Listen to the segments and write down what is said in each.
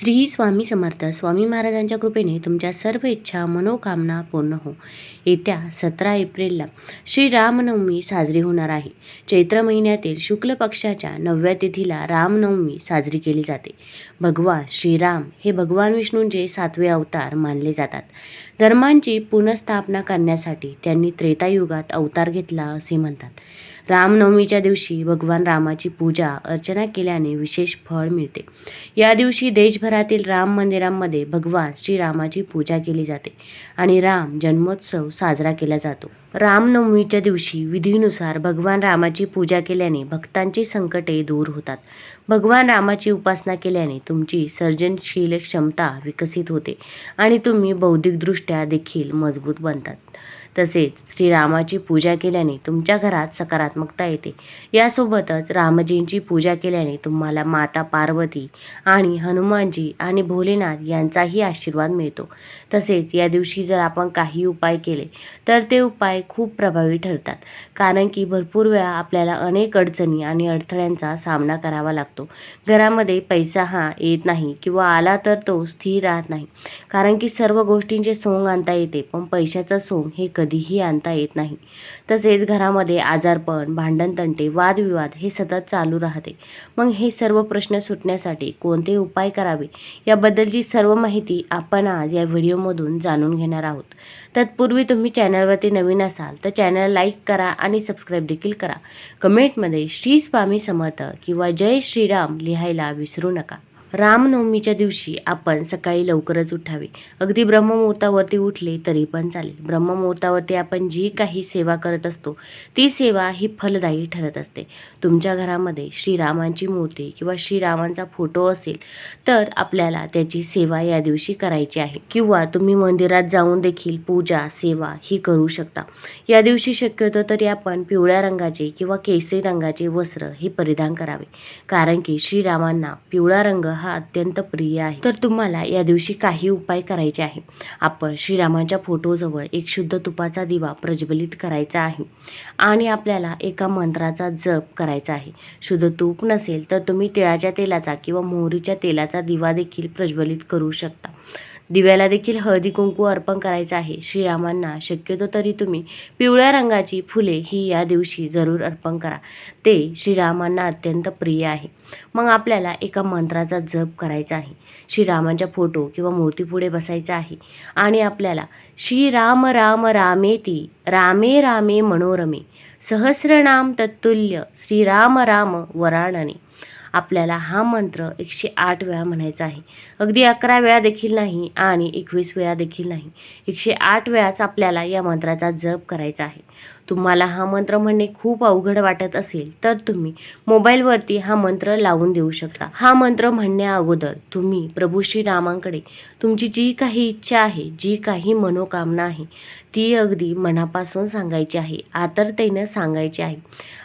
श्री स्वामी समर्थ स्वामी महाराजांच्या कृपेने तुमच्या सर्व इच्छा मनोकामना पूर्ण हो. येत्या सतरा एप्रिलला श्री रामनवमी साजरी होणार आहे. चैत्र महिन्यातील शुक्ल पक्षाच्या नवव्या तिथीला रामनवमी साजरी केली जाते. भगवान श्रीराम हे भगवान विष्णूंचे सातवे अवतार मानले जातात. धर्मांची पुनर्स्थापना करण्यासाठी त्यांनी त्रेतायुगात अवतार घेतला असे म्हणतात. रामनवमीच्या दिवशी भगवान रामाची पूजा अर्चना केल्याने विशेष फळ मिळते. या दिवशी देशभर देशभरातील राम मंदिरांमध्ये भगवान श्रीरामाची पूजा केली जाते आणि राम जन्मोत्सव साजरा केला जातो. रामनवमीच्या दिवशी विधीनुसार भगवान रामाची पूजा केल्याने भक्तांची संकटे दूर होतात. भगवान रामाची उपासना केल्याने तुमची सर्जनशील क्षमता विकसित होते आणि तुम्ही बौद्धिकदृष्ट्या देखील मजबूत बनतात. तसेच श्रीरामाची पूजा केल्याने तुमच्या घरात सकारात्मकता येते. यासोबतच रामजींची पूजा केल्याने तुम्हाला माता पार्वती आणि हनुमानजी आणि भोलेनाथ यांचाही आशीर्वाद मिळतो. तसेच या दिवशी जर आपण काही उपाय केले तर ते उपाय खूप प्रभावी ठरतात. कारण की भरपूर वेळा आपल्याला अनेक अडचणी आणि अडथळ्यांचा सामना करावा लागतो. घरामध्ये पैसा हा येत नाही किंवा आला तर तो स्थिर राहत नाही. कारण की सर्व गोष्टींचे सोंग आणता येते पण पैशाचं सोंग हे कधी कधीही आणता येत नाही. तसेच घरामध्ये आजारपण भांडणतंटे वादविवाद हे सतत चालू राहते. मग हे सर्व प्रश्न सुटण्यासाठी कोणते उपाय करावे? याबद्दलची सर्व माहिती आपण आज या व्हिडिओमधून जाणून घेणार आहोत. तत्पूर्वी तुम्ही चॅनलवरती नवीन असाल तर चॅनल लाईक करा आणि सबस्क्राईब देखील करा. कमेंटमध्ये श्री स्वामी समर्थ किंवा जय श्रीराम लिहायला विसरू नका. रामनवमीच्या दिवशी आपण सकाळी लवकरच उठावे. अगदी ब्रह्ममुहूर्तावरती उठले तरी पण चालेल. ब्रह्ममुहूर्तावरती आपण जी काही सेवा करत असतो ती सेवा ही फलदायी ठरत असते. तुमच्या घरामध्ये श्रीरामांची मूर्ती किंवा श्रीरामांचा फोटो असेल तर आपल्याला त्याची सेवा या दिवशी करायची आहे. किंवा तुम्ही मंदिरात जाऊन देखील पूजा सेवा ही करू शकता. या दिवशी शक्यतो तरी आपण पिवळ्या रंगाचे किंवा केसरी रंगाचे वस्त्र हे परिधान करावे. कारण की श्रीरामांना पिवळा रंग हा अत्यंत प्रिय आहे. तर तुम्हाला या दिवशी काही उपाय करायचे आहे. आपण श्रीरामांच्या फोटोजवळ एक शुद्ध तुपाचा दिवा प्रज्वलित करायचा आहे. आणि आपल्याला एका मंत्राचा जप करायचा आहे. शुद्ध तूप नसेल तर तुम्ही तिळाच्या तेलाचा किंवा मोहरीच्या तेलाचा दिवा देखील प्रज्वलित करू शकता. दिव्याला देखील हळदी कुंकू अर्पण करायचं आहे. श्रीरामांना शक्यतो तरी तुम्ही पिवळ्या रंगाची फुले ही या दिवशी जरूर अर्पण करा. ते श्रीरामांना अत्यंत प्रिय आहे. मग आपल्याला एका मंत्राचा जप करायचा आहे. श्रीरामांच्या फोटो किंवा मूर्तीपुढे बसायचा आहे. आणि आपल्याला श्रीराम राम रामेती रामे रामे मनोरमे सहस्रनाम तत्तुल्य श्रीराम राम वराणने आपल्याला हा मंत्र एकशे आठ वेळा म्हणायचा आहे. अगदी अकरा वेळा देखील नाही आणि एकवीस वेळा देखील नाही. एकशे आठ वेळाच आपल्याला या मंत्राचा जप करायचा आहे. तुम्हाला हा मंत्र म्हणणे खूप अवघड वाटत असेल तर तुम्ही मोबाईलवरती हा मंत्र लावून देऊ शकता. हा मंत्र म्हणण्या अगोदर तुम्ही प्रभू श्रीरामांकडे तुमची जी काही इच्छा आहे जी काही मनोकामना आहे ती अगदी मनापासून सांगायची आहे आतरतेनं सांगायची आहे.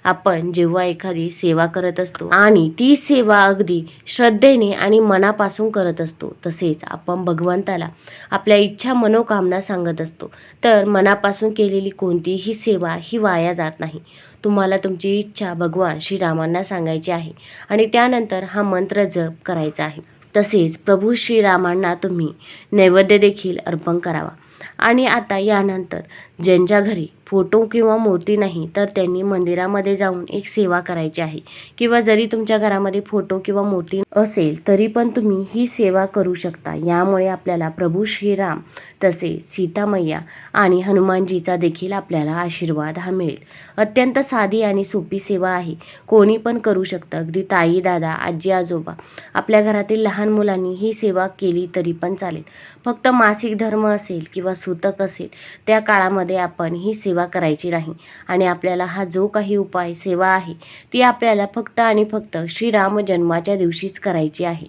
आपण जेव्हा एखादी सेवा करत असतो आणि ती सेवा अगदी श्रद्धेने आणि मनापासून करत असतो तसेच आपण भगवंताला आपल्या इच्छा मनोकामना सांगत असतो तर मनापासून केलेली कोणतीही सेवा ही वाया जात नाही. तुम्हाला तुमची इच्छा भगवान श्रीरामांना सांगायची आहे आणि त्यानंतर हा मंत्र जप करायचा आहे. तसेच प्रभू श्रीरामांना तुम्ही नैवेद्य देखील अर्पण करावा. आणि आता यानंतर ज्यांच्या घरी फोटो किंवा मूर्ती नाही तर त्यांनी मंदिरामध्ये जाऊन एक सेवा करायची आहे. किंवा जरी तुमच्या घरामध्ये फोटो किंवा मूर्ती असेल तरी पण तुम्ही ही सेवा करू शकता. यामुळे आपल्याला प्रभू श्रीराम तसेच सीतामय्या आणि हनुमानजीचा देखील आपल्याला आशीर्वाद हा मिळेल. अत्यंत साधी आणि सोपी सेवा आहे. कोणी पण करू शकतं. अगदी ताई दादा आजी आजोबा आपल्या घरातील लहान मुलांनी ही सेवा केली तरी पण चालेल. फक्त मासिक धर्म असेल किंवा किंवा सूतक असेल त्या काळामध्ये आपण ही सेवा करायची नाही. आणि आपल्याला हा जो काही उपाय सेवा आहे ती आपल्याला फक्त आणि फक्त श्रीराम जन्माच्या दिवशीच करायची आहे.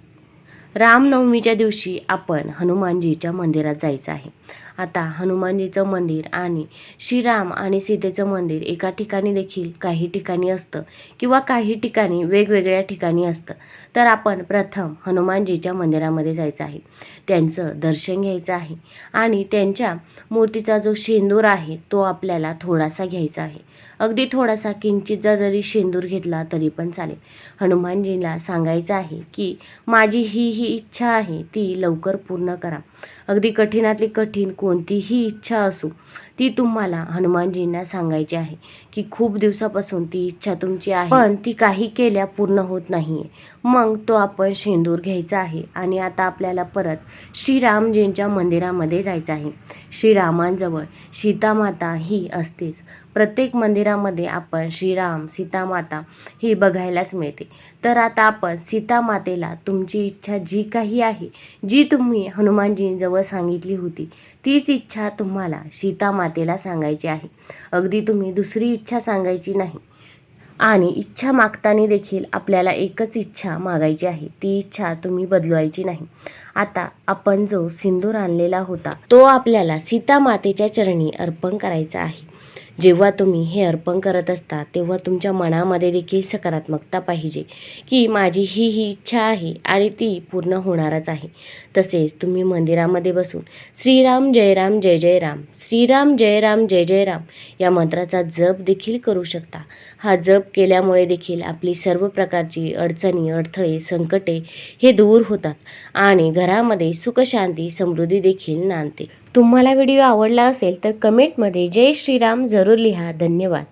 रामनवमीच्या दिवशी आपण हनुमानजीच्या मंदिरात जायचं आहे. आता हनुमानजीचं मंदिर आणि श्रीराम आणि सीतेचं मंदिर एका ठिकाणी देखील काही ठिकाणी असतं किंवा काही ठिकाणी वेगवेगळ्या ठिकाणी असतं. तर आपण प्रथम हनुमानजीच्या मंदिरामध्ये जायचं आहे. त्यांचं दर्शन घ्यायचं आहे आणि त्यांच्या मूर्तीचा जो शेंदूर आहे तो आपल्याला थोडासा घ्यायचा आहे. अगदी थोडासा किंचितचा जरी शेंदूर घेतला तरी पण चालेल. हनुमानजीला सांगायचं आहे की माझी ही ही इच्छा आहे ती लवकर पूर्ण करा. अगदी कठीणातली कठीण कोणतीही इच्छा असो ती तुम्हाला हनुमानजींना सांगायची आहे की खूप दिवसापासून ती इच्छा तुमची आहे. पण ती काही केल्या पूर्ण होत नाही मग तो आपण शेंदूर घ्यायचा आहे आणि आता आपल्याला परत श्रीरामजींच्या मंदिरामध्ये जायचं आहे. श्रीरामांजवळ सीतामाता ही असतेच. प्रत्येक मंदिरामध्ये आपण श्रीराम सीतामाता ही बघायलाच मिळते. तर आता आपण सीतामातेला तुमची इच्छा जी काही आहे जी तुम्ही हनुमानजींजवळ सांगितली होती तीच इच्छा तुम्हाला सीतामातेला सांगायची आहे. अगदी तुम्ही दुसरी इच्छा सांगायची नाही. आणि इच्छा मागताना देखील आपल्याला एकच इच्छा मागायची आहे ती इच्छा तुम्ही बदलवायची नाही. आता आपण जो सिंदूर आणलेला होता तो आपल्याला सीतामातेच्या चरणी अर्पण करायचा आहे. जेव्हा तुम्ही हे अर्पण करत असता तेव्हा तुमच्या मनामध्ये देखील सकारात्मकता पाहिजे की माझी ही ही इच्छा आहे आणि ती पूर्ण होणारच आहे. तसेच तुम्ही मंदिरामध्ये बसून श्रीराम जय राम जय जय राम श्रीराम जय राम जय जय राम या मंत्राचा जप देखील करू शकता. हा जप केल्यामुळे देखील आपली सर्व प्रकारची अडचणी अडथळे संकटे हे दूर होतात आणि घरामध्ये सुखशांती समृद्धी देखील नांदते. तुम्हाला व्हिडिओ आवडला असेल तर कमेंटमध्ये जय श्रीराम जरूर लिहा. धन्यवाद.